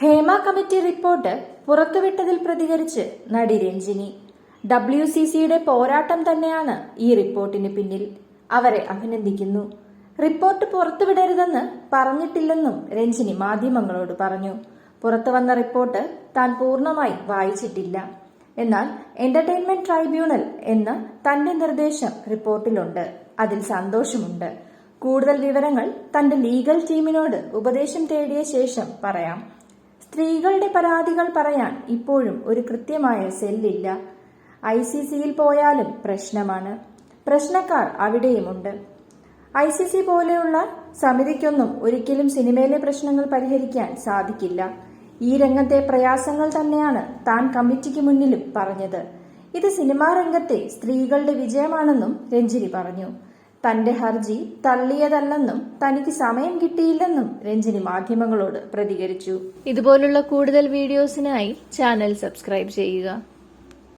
Hema committee report പുറത്തുവിട്ടതിൽ പ്രതികരിച്ച് നടി Ranjini. W C സിയുടെ പോരാട്ടം തന്നെയാണ് ഈ റിപ്പോർട്ടിന് പിന്നിൽ. അവരെ അഭിനന്ദിക്കുന്നു. റിപ്പോർട്ട് പുറത്തുവിടരുതെന്ന് പറഞ്ഞിട്ടില്ലെന്നും രഞ്ജിനി മാധ്യമങ്ങളോട് പറഞ്ഞു. പുറത്തു വന്ന റിപ്പോർട്ട് താൻ പൂർണമായി വായിച്ചിട്ടില്ല. എന്നാൽ എന്റർടൈൻമെന്റ് ട്രൈബ്യൂണൽ എന്ന തന്റെ നിർദ്ദേശം റിപ്പോർട്ടിലുണ്ട്. അതിൽ സന്തോഷമുണ്ട്. കൂടുതൽ വിവരങ്ങൾ തന്റെ ലീഗൽ ടീമിനോട് ഉപദേശം തേടിയ ശേഷം പറയാം. സ്ത്രീകളുടെ പരാതികൾ പറയാൻ ഇപ്പോഴും ഒരു കൃത്യമായ സെല്ലില്ല. ഐ സി സിയിൽ പോയാലും പ്രശ്നമാണ്. പ്രശ്നക്കാർ അവിടെയുമുണ്ട്. ഐ സി സി പോലെയുള്ള സമിതിക്കൊന്നും ഒരിക്കലും സിനിമയിലെ പ്രശ്നങ്ങൾ പരിഹരിക്കാൻ സാധിക്കില്ല. ഈ രംഗത്തെ പ്രയാസങ്ങൾ തന്നെയാണ് താൻ കമ്മിറ്റിക്ക് മുന്നിലും പറഞ്ഞത്. ഇത് സിനിമാ രംഗത്തെ സ്ത്രീകളുടെ വിജയമാണെന്നും രഞ്ജിനി പറഞ്ഞു. തന്റെ ഹർജി തള്ളിയതല്ലെന്നും തനിക്ക് സമയം കിട്ടിയില്ലെന്നും രഞ്ജിനി മാധ്യമങ്ങളോട് പ്രതികരിച്ചു. ഇതുപോലുള്ള കൂടുതൽ വീഡിയോസിനായി ചാനൽ സബ്സ്ക്രൈബ് ചെയ്യുക.